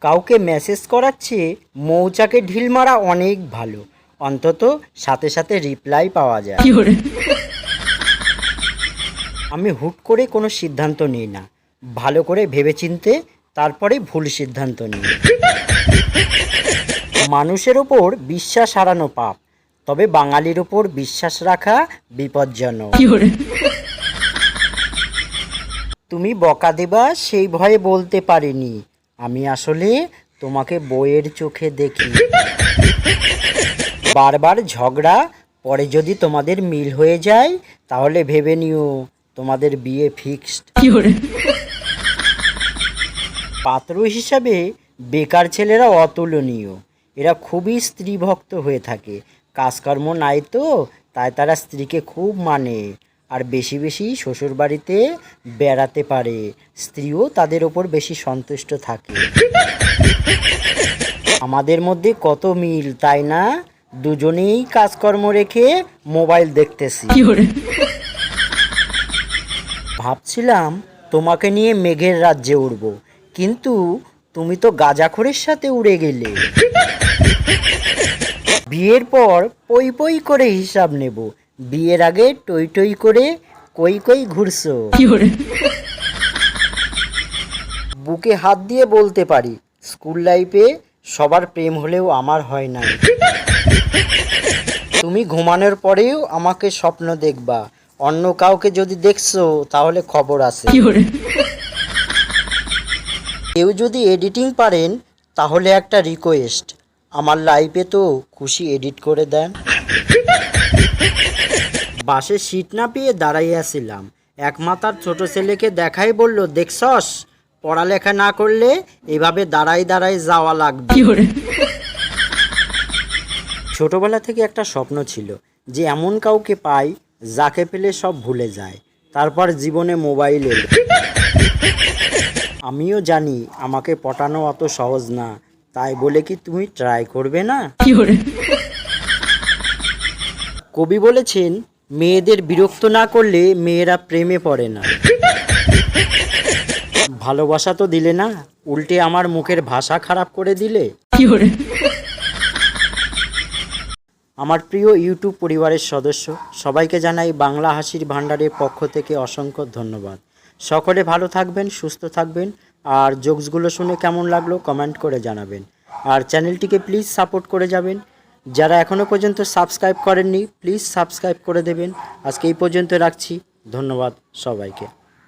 কাউকে মেসেজ করার চেয়ে মৌচাকে ঢিল মারা অনেক ভালো। অন্তত সাথে সাথে রিপ্লাই পাওয়া যায়। আমি হুট করে কোনো সিদ্ধান্ত নিই না। ভালো করে ভেবেচিন্তে তারপরে ভুল সিদ্ধান্ত নিই। মানুষের ওপর বিশ্বাস হারানো পাপ তবে বাঙালির ওপর বিশ্বাস রাখা বিপজ্জনক। তুমি বকা দেবা সেই ভয়ে বলতে পারিনি। আমি আসলে তোমাকে বইয়ের চোখে দেখি। বারবার ঝগড়া পরে যদি তোমাদের মিল হয়ে যায় তাহলে ভেবে নিও তোমাদের বিয়ে ফিক্সড। পাত্র হিসাবে বেকার ছেলেরা অতুলনীয়। এরা খুবই স্ত্রীভক্ত হয়ে থাকে। কাজকর্ম নাই তো তাই তারা স্ত্রীকে খুব মানে। আর বেশি বেশি শ্বশুরবাড়িতে বেড়াতে পারে। স্ত্রীও তাদের ওপর বেশি সন্তুষ্ট থাকে। আমাদের মধ্যে কত মিল তাই না? দুজনেই কাজকর্ম রেখে মোবাইল দেখতেছি। ভাবছিলাম তোমাকে নিয়ে মেঘের রাজ্যে উড়ব কিন্তু তুমি তো গাজাখোরের সাথে উড়ে গেলে। বিয়ের পর পই পই করে হিসাব নেব বিয়ের আগে টই টই করে কই কই ঘুরছো। বুকে হাত দিয়ে বলতে পারি স্কুল লাইফে সবার প্রেম হলেও আমার হয় না তুমি ঘুমানোর পরেও আমাকে স্বপ্ন দেখবা অন্য কাউকে যদি দেখছ তাহলে খবর আছে। কেউ যদি এডিটিং পারেন তাহলে একটা রিকোয়েস্ট আমার লাইফে তো খুশি এডিট করে দেন। বাসে সিট না পেয়ে দাঁড়াইয়াছিলাম এক মাতার ছোট ছেলেকে দেখাই বলল দেখছস পড়ালেখা না করলে এভাবে দাঁড়াই দাঁড়াই যাওয়া লাগবে। ছোটবেলা থেকে একটা স্বপ্ন ছিল যে এমন কাউকে পাই যাকে পেলে সব ভুলে যায়। তারপর জীবনে মোবাইল এলো। আমিও জানি আমাকে পটানো অত সহজ না তাই বলে কি তুমি ট্রাই করবে না? কবি বলেছেন মেয়েদের বিরক্ত না করলে মেয়েরা প্রেমে পড়ে না। ভালোবাসা তো দিলে না উল্টে আমার মুখের ভাষা খারাপ করে দিলে। আমার প্রিয় ইউটিউব পরিবারের সদস্য সবাইকে জানাই বাংলা হাসির ভাণ্ডারের পক্ষ থেকে অসংখ্য ধন্যবাদ। সকলে ভালো থাকবেন সুস্থ থাকবেন আর জোকসগুলো শুনে কেমন লাগল কমেন্ট করে জানাবেন। আর চ্যানেলটিকে প্লিজ সাপোর্ট করে যাবেন। যারা এখনও পর্যন্ত সাবস্ক্রাইব করেননি প্লিজ সাবস্ক্রাইব করে দেবেন। আজকে এই পর্যন্ত রাখছি। ধন্যবাদ সবাইকে।